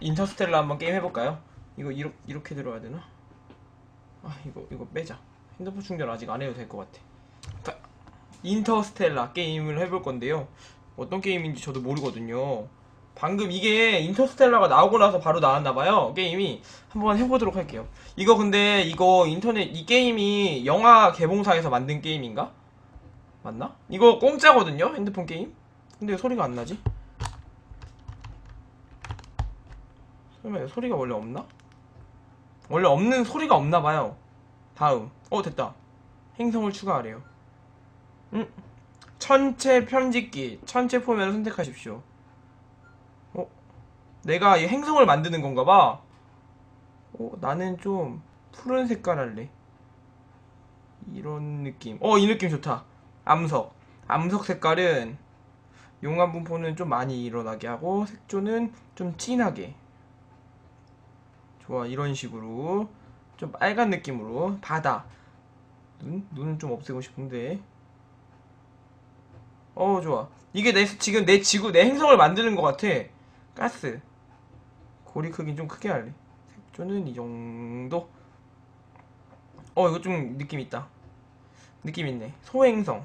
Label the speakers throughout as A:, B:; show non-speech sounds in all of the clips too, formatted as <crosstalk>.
A: 인터스텔라 한번 게임 해볼까요? 이거 이렇게, 이렇게 들어야 되나? 아 이거 이거 빼자 핸드폰 충전 아직 안 해도 될 것 같아 자, 인터스텔라 게임을 해볼 건데요 어떤 게임인지 저도 모르거든요 방금 이게 인터스텔라가 나오고 나서 바로 나왔나봐요 게임이 한번 해보도록 할게요 이거 근데 이거 인터넷 이 게임이 영화 개봉사에서 만든 게임인가? 맞나? 이거 공짜거든요 핸드폰 게임 근데 왜 소리가 안 나지? 설마 소리가 원래 없나? 원래 없는 소리가 없나 봐요. 다음. 어, 됐다. 행성을 추가하래요. 음. 천체 편집기. 천체 포면을 선택하십시오. 어? 내가 이 행성을 만드는 건가 봐. 어, 나는 좀 푸른 색깔 할래. 이런 느낌. 어, 이 느낌 좋다. 암석. 암석 색깔은 용암 분포는 좀 많이 일어나게 하고 색조는 좀 진하게 좋아 이런 식으로 좀 빨간 느낌으로 바다. 눈? 눈은 좀 없애고 싶은데. 어 좋아. 이게 내 지금 내 지구 내 행성을 만드는 것 같아. 가스. 고리 크기 좀 크게 할래. 색조는 이 정도? 어 이거 좀 느낌 있다. 느낌 있네. 소행성.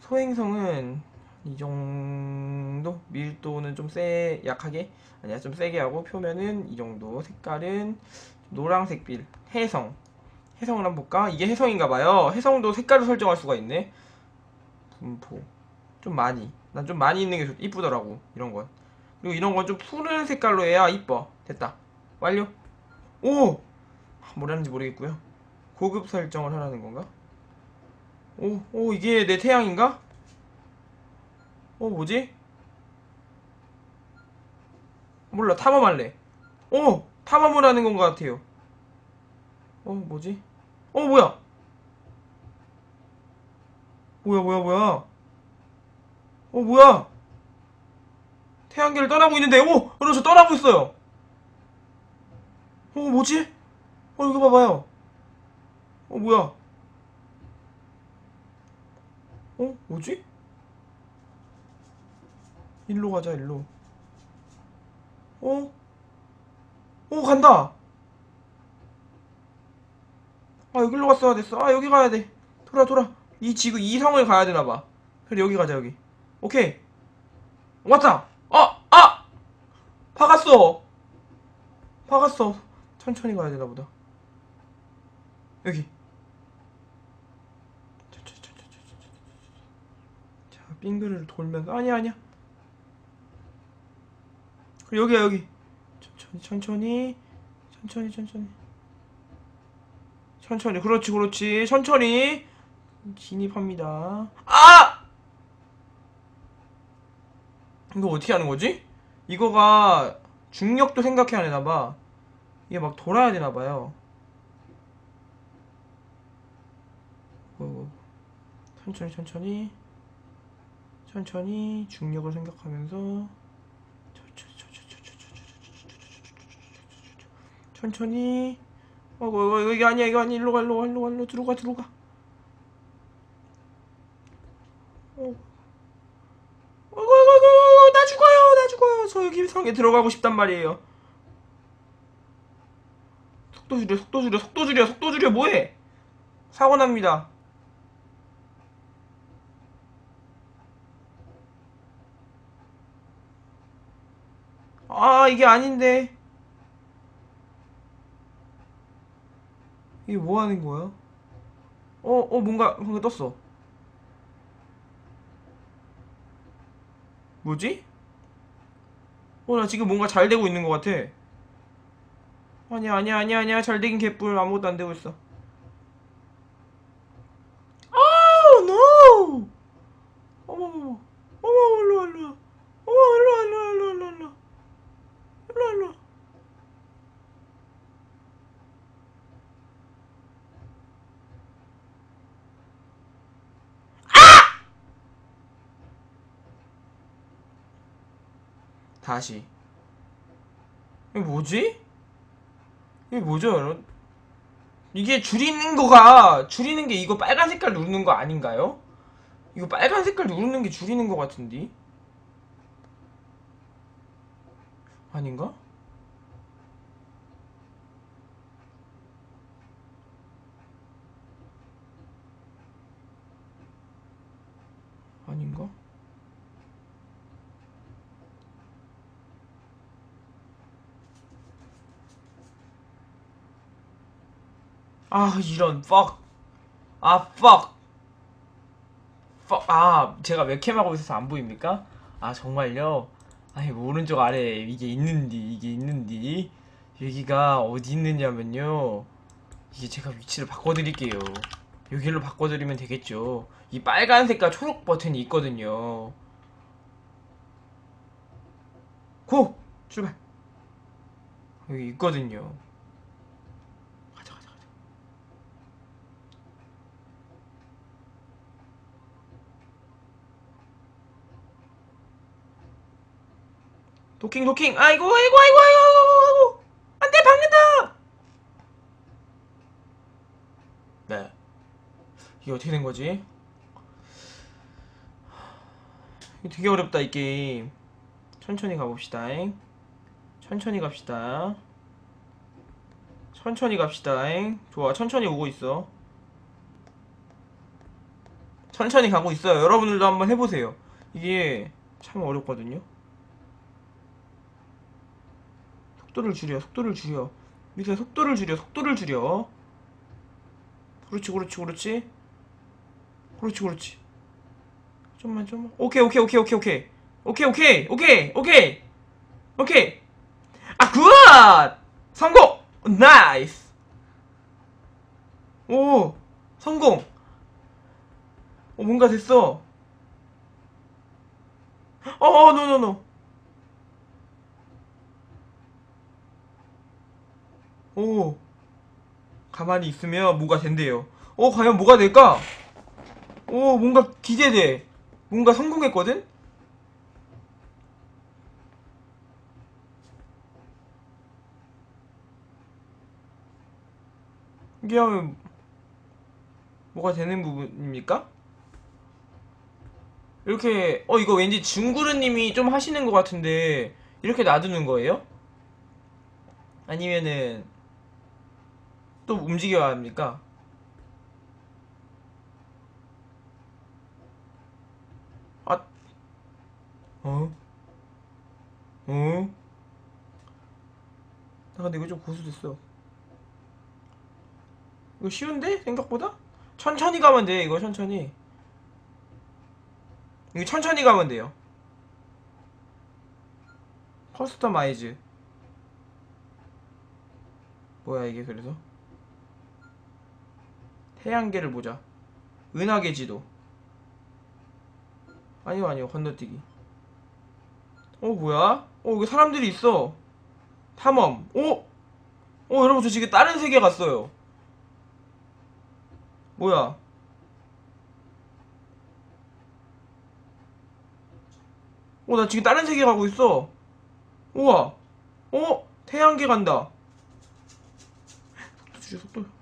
A: 소행성은 이 정도? 밀도는 좀 세 약하게? 아니야 좀 세게 하고 표면은 이 정도. 색깔은 노란색빌 해성. 해성을 한번 볼까? 이게 해성인가 봐요. 해성도 색깔을 설정할 수가 있네. 분포. 좀 많이. 난 좀 많이 있는 게 좋, 이쁘더라고. 이런 건. 그리고 이런 건 좀 푸른 색깔로 해야 이뻐. 됐다. 완료. 오! 뭐라는지 모르겠고요. 고급 설정을 하라는 건가? 오, 오 이게 내 태양인가? 어 뭐지? 몰라 탐험할래 어 탐험을 하는 건 것 같아요 어 뭐지? 어 뭐야 뭐야 뭐야 뭐야 어 뭐야 태양계를 떠나고 있는데 오! 여러분 저 떠나고 있어요 어 뭐지? 어 이거 봐봐요 어 뭐야 어 뭐지? 일로 가자 일로. 어? 어 간다. 아 여기로 갔어야 됐어. 아 여기 가야 돼. 돌아 돌아. 이 지구 이 성을 가야 되나봐. 그래 여기 가자 여기. 오케이. 왔다. 아! 아! 박았어. 박았어. 천천히 가야 되나 보다. 여기. 자 빙그를 돌면서. 아니야 아니야 여기야 여기. 천천히 천천히 천천히 천천히. 천천히. 그렇지 그렇지. 천천히. 진입합니다. 아! 이거 어떻게 하는 거지? 이거가 중력도 생각해야 되나봐. 이게 막 돌아야 되나봐요. 어, 천천히 천천히. 천천히 중력을 생각하면서 천천히. 어, 어, 어 여기 아니야 이거 아니야. 일로 가 일로 가 일로 가 일로 들어가 들어가. 어. 어, 어, 어, 어, 나 죽어요 나 죽어요. 저 여기 성에 들어가고 싶단 말이에요. 속도 줄여 속도 줄여 속도 줄여 속도 줄여. 뭐해? 사고 납니다. 아 이게 아닌데 이게 뭐 하는 거야? 어, 어, 뭔가, 뭔가 떴어. 뭐지? 어, 나 지금 뭔가 잘 되고 있는 것 같아. 아니야, 아니야, 아니야, 아니야. 잘 되긴 개뿔. 아무것도 안 되고 있어. Oh, no! 어머, 어머, 어머, 일로 와, 일로 와. 어머, 일로 와, 일로 와, 일로 와, 일로 와. 일로 와, 일로 와. 다시 이게 뭐지? 이게 뭐죠 여러분? 이게 줄이는 거가 줄이는 게 이거 빨간 색깔 누르는 거 아닌가요? 이거 빨간 색깔 누르는 게 줄이는 거 같은데? 아닌가? 아닌가? 아 이런 fuck. 아 fuck. Fuck. 아 제가 웹캠하고 있어서 안 보입니까? 아 정말요? 아니 뭐 오른쪽 아래 이게 있는디 이게 있는디? 여기가 어디 있느냐면요. 이게 제가 위치를 바꿔드릴게요. 여기로 바꿔드리면 되겠죠. 이 빨간색과 초록 버튼이 있거든요. 고! 출발. 여기 있거든요 가자 가자 가자 도킹 도킹. 아이고 아이고 아이고 아이고 아이고 안돼 박는다! 네. 이게 어떻게 된 거지? 되게 어렵다 이 게임. 천천히 가봅시다 잉. 천천히 갑시다. 천천히 갑시다 잉. 좋아 천천히 오고 있어. 천천히 가고 있어요. 여러분들도 한번 해보세요. 이게 참 어렵거든요 속도를 줄여 속도를 줄여. 밑에 속도를 줄여 속도를 줄여. 그렇지 그렇지 그렇지? 그렇지 그렇지. 좀만 좀만. 오케이 오케이 오케이 오케이 오케이. 오케이 오케이 오케이 오케이. 오케이. 아 굿! 성공! 나이스! 오 성공! 어 뭔가 됐어. 어어 노노노 오 가만히 있으면 뭐가 된대요 어 과연 뭐가 될까? 오 뭔가 기대돼 뭔가 성공했거든? 이게 하면 뭐가 되는 부분입니까? 이렇게 어 이거 왠지 중구르님이 좀 하시는 것 같은데 이렇게 놔두는 거예요? 아니면은 또 움직여야 합니까? 아, 어? 어? 나 근데 이거 좀 고수됐어. 이거 쉬운데? 생각보다? 천천히 가면 돼, 이거 천천히. 이거 천천히 가면 돼요. 커스터마이즈. 뭐야, 이게 그래서? 태양계를 보자. 은하계 지도. 아니요, 아니요, 건너뛰기. 어, 뭐야? 어, 여기 사람들이 있어. 탐험. 어? 어, 여러분, 저 지금 다른 세계 갔어요. 뭐야? 어, 나 지금 다른 세계 가고 있어. 우와. 어? 태양계 간다. <laughs> 속도 줄여, 속도.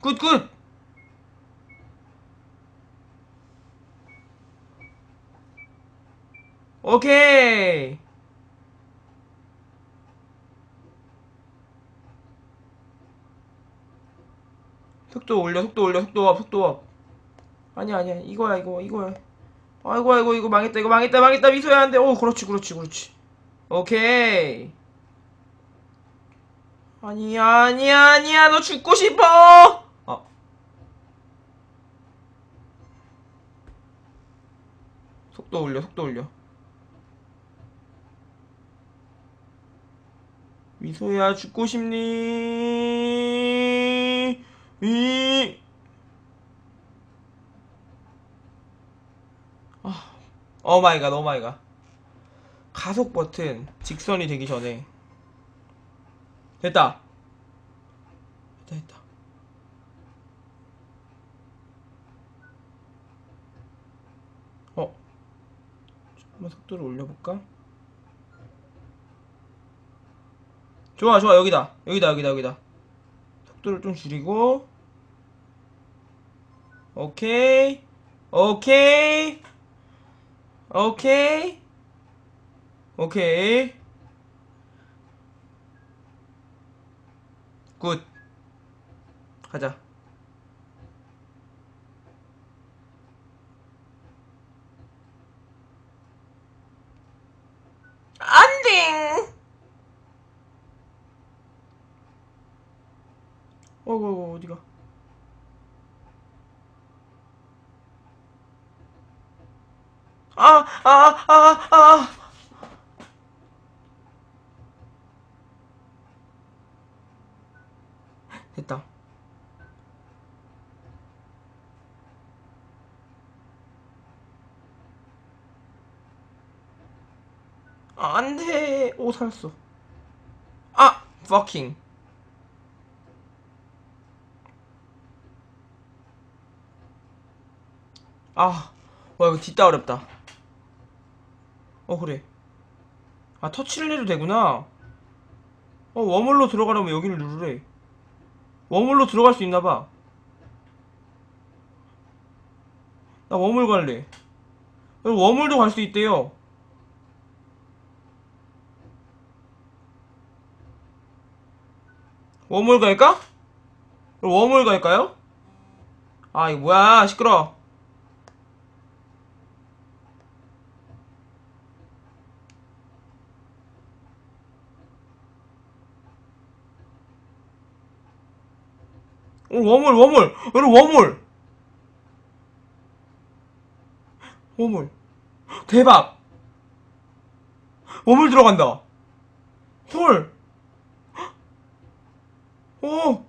A: 굿. 굿, 굿. 오케이. 속도 올려, 속도 올려, 속도 업, 속도 업. 아니야, 아니야. 이거야, 이거, 이거야. 아이고, 아이고, 이거 망했다, 이거 망했다, 망했다. 미소야 안 돼. 오, 그렇지, 그렇지, 그렇지. 오케이. 아니야, 아니야, 아니야. 너 죽고 싶어! 아. 속도 올려, 속도 올려. 미소야, 죽고 싶니? 이. 아, 오 마이 갓, 오 마이 갓. 가속 버튼 직선이 되기 전에 됐다. 됐다, 됐다. 어? 한번 속도를 올려볼까? 좋아 좋아. 여기다. 여기다 여기다 여기다. 속도를 좀 줄이고. 오케이. 오케이. 오케이. 오케이. 굿. 가자 안돼 어구 어디가? 아 아 아 아. 됐다. 아, 안 돼. 오 살았어. 아 fucking 아, 와 이거 뒷다 어렵다. 어 그래. 아 터치를 해도 되구나. 어 워물로 들어가려면 여기를 누르래. 워물로 들어갈 수 있나봐. 나 워물 갈래. 워물도 갈 수 있대요. 워물 갈까? 워물 갈까요? 아 이거 뭐야 시끄러. 어, 워물, 워물! 여러분, 워물! 워물. 대박! 워물 들어간다! 헐! 오! 어,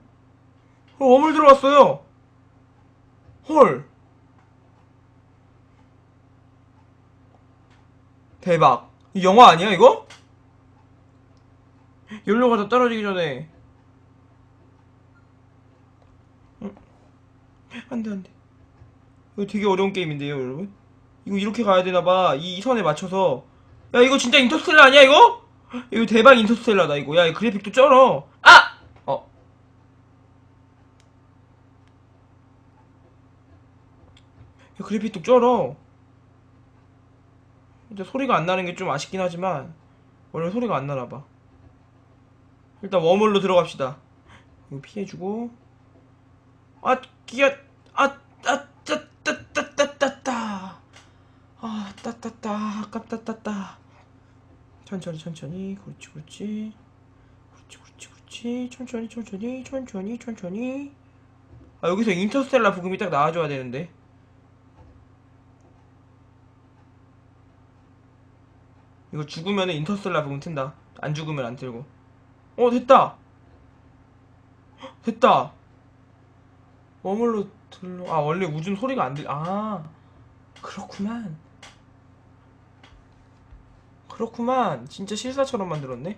A: 워물 들어갔어요! 헐! 대박. 이 영화 아니야, 이거? 연료가 다 떨어지기 전에. 안돼 안돼. 이거 되게 어려운 게임인데요 여러분? 이거 이렇게 가야 되나봐. 이 선에 맞춰서. 야 이거 진짜 인터스텔라 아니야 이거? 이거 대박 인터스텔라다 이거. 야이 그래픽도 쩔어. 아! 어. 야, 그래픽도 쩔어. 근데 소리가 안 나는 게 좀 아쉽긴 하지만 원래 소리가 안 나나봐. 일단 워물로 들어갑시다. 이거 피해주고. 아 기아 아, 아, 따, 따, 따, 따, 따, 따. 아, 따, 아깝다, 따, 따. 천천히, 천천히, 그렇지, 그렇지. 그렇지, 그렇지, 그렇지. 천천히, 천천히, 천천히, 천천히. 아, 여기서 인터스텔라 부금이 딱 나와줘야 되는데. 이거 죽으면은 인터스텔라 부금 튼다. 안 죽으면 안 틀고. 어, 됐다! 됐다! 머물러 들러 아 원래 우준 소리가 안 들. 아 그렇구만. 그렇구만. 진짜 실사처럼 만들었네.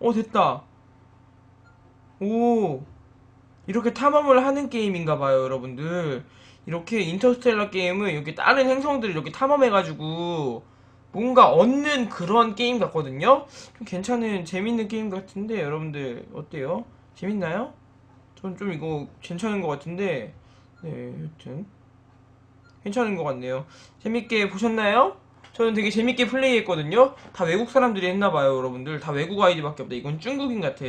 A: 어 됐다. 오 이렇게 탐험을 하는 게임인가봐요, 여러분들. 이렇게 인터스텔라 게임은 이렇게 다른 행성들을 이렇게 탐험해가지고 뭔가 얻는 그런 게임 같거든요. 좀 괜찮은 재밌는 게임 같은데 여러분들 어때요? 재밌나요? 전 좀 이거 괜찮은 것 같은데. 네 여튼. 괜찮은 것 같네요. 재밌게 보셨나요? 저는 되게 재밌게 플레이했거든요. 다 외국 사람들이 했나봐요 여러분들. 다 외국 아이디밖에 없다. 이건 중국인 같아.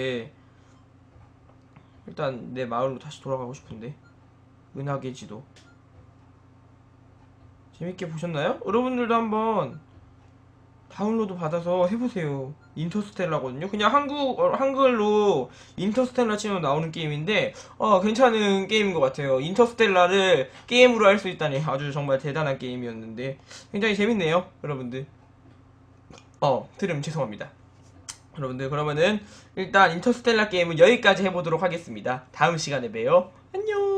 A: 일단 내 마을로 다시 돌아가고 싶은데. 은하계 지도. 재밌게 보셨나요? 여러분들도 한번 다운로드 받아서 해보세요. 인터스텔라거든요. 그냥 한국 어, 한글로 인터스텔라 치면 나오는 게임인데 어 괜찮은 게임인 것 같아요. 인터스텔라를 게임으로 할 수 있다니 아주 정말 대단한 게임이었는데 굉장히 재밌네요, 여러분들. 어 들음 죄송합니다. 여러분들 그러면은 일단 인터스텔라 게임은 여기까지 해보도록 하겠습니다. 다음 시간에 봬요. 안녕.